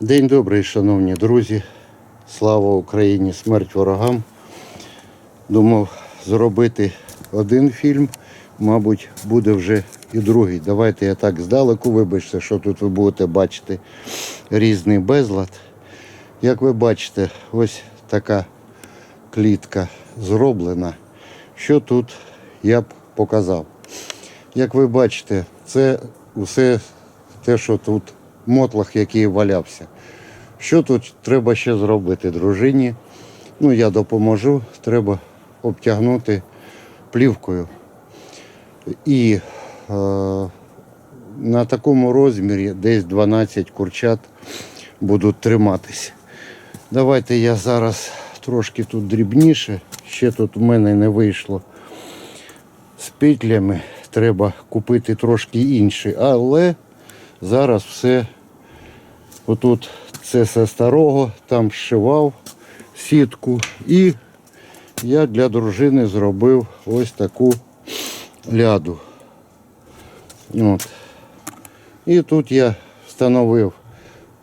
День добрий, шановні друзі. Слава Україні, смерть ворогам. Думав зробити один фільм, мабуть, буде вже і другий. Давайте я так здалеку, вибачте, що тут ви будете бачити різний безлад. Як ви бачите, ось така клітка зроблена. Що тут я б показав. Як ви бачите, це усе те, що тут мотлах, який валявся. Що тут треба ще зробити дружині? Ну, я допоможу, треба обтягнути плівкою. І е, на такому розмірі десь 12 курчат будуть триматися. Давайте я зараз трошки тут дрібніше. Ще тут у мене не вийшло з петлями. Треба купити трошки інші. Але зараз все отут це все старого, там зшивав сітку. І я для дружини зробив ось таку ляду. От. І тут я встановив,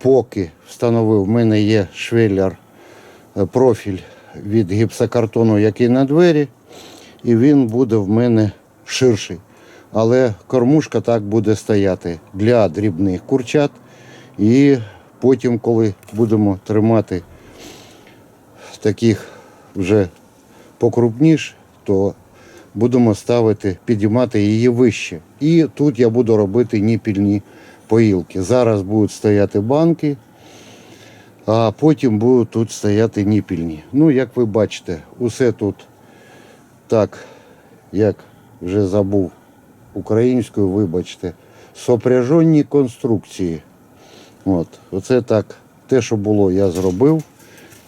поки встановив, в мене є швеллер е, профіль від гіпсокартону, який на двері, і він буде в мене ширший. Але кормушка так буде стояти для дрібних курчат. І потім, коли будемо тримати таких вже покрупніш, то будемо ставити, підіймати її вище. І тут я буду робити ніпільні поїлки. Зараз будуть стояти банки, а потім будуть тут стояти ніпільні. Ну, як ви бачите, усе тут так, як вже забув українською, вибачте, сопряжені конструкції. От, оце так. Те, що було, я зробив.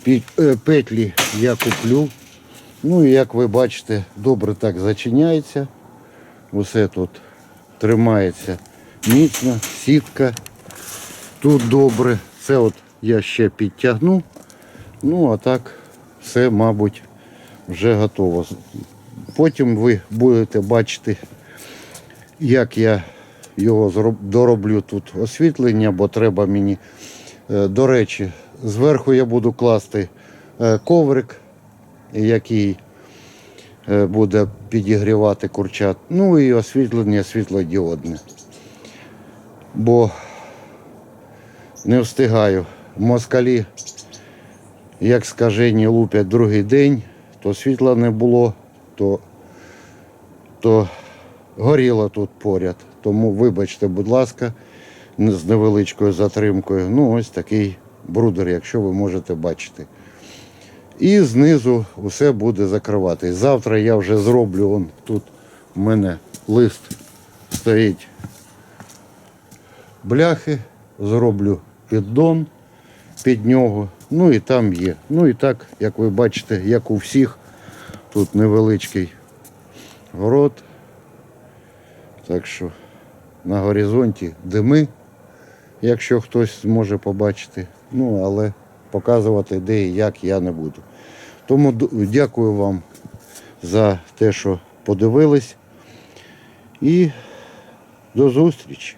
Е, Петлі я куплю. Ну і як ви бачите, добре так зачиняється. Усе тут тримається міцно, сітка. Тут добре. Це от я ще підтягну. Ну, а так все, мабуть, вже готово. Потім ви будете бачити, як я його дороблю тут освітлення, бо треба мені. Е, До речі, зверху я буду класти е, коврик, який е, буде підігрівати курчат. Ну і освітлення світлодіодне. Бо не встигаю. Москалі, як скажені, лупять другий день, то світла не було, то, то горіло тут поряд. Тому вибачте, будь ласка, з невеличкою затримкою. Ну, ось такий брудер, якщо ви можете бачити. І знизу усе буде закриватись. Завтра я вже зроблю, он тут у мене лист стоїть бляхи, зроблю піддон під нього. Ну і там є. Ну і так, як ви бачите, як у всіх, тут невеличкий город. Так що на горизонті дими, якщо хтось зможе побачити. Ну, але показувати де і як я не буду. Тому дякую вам за те, що подивились. І до зустрічі!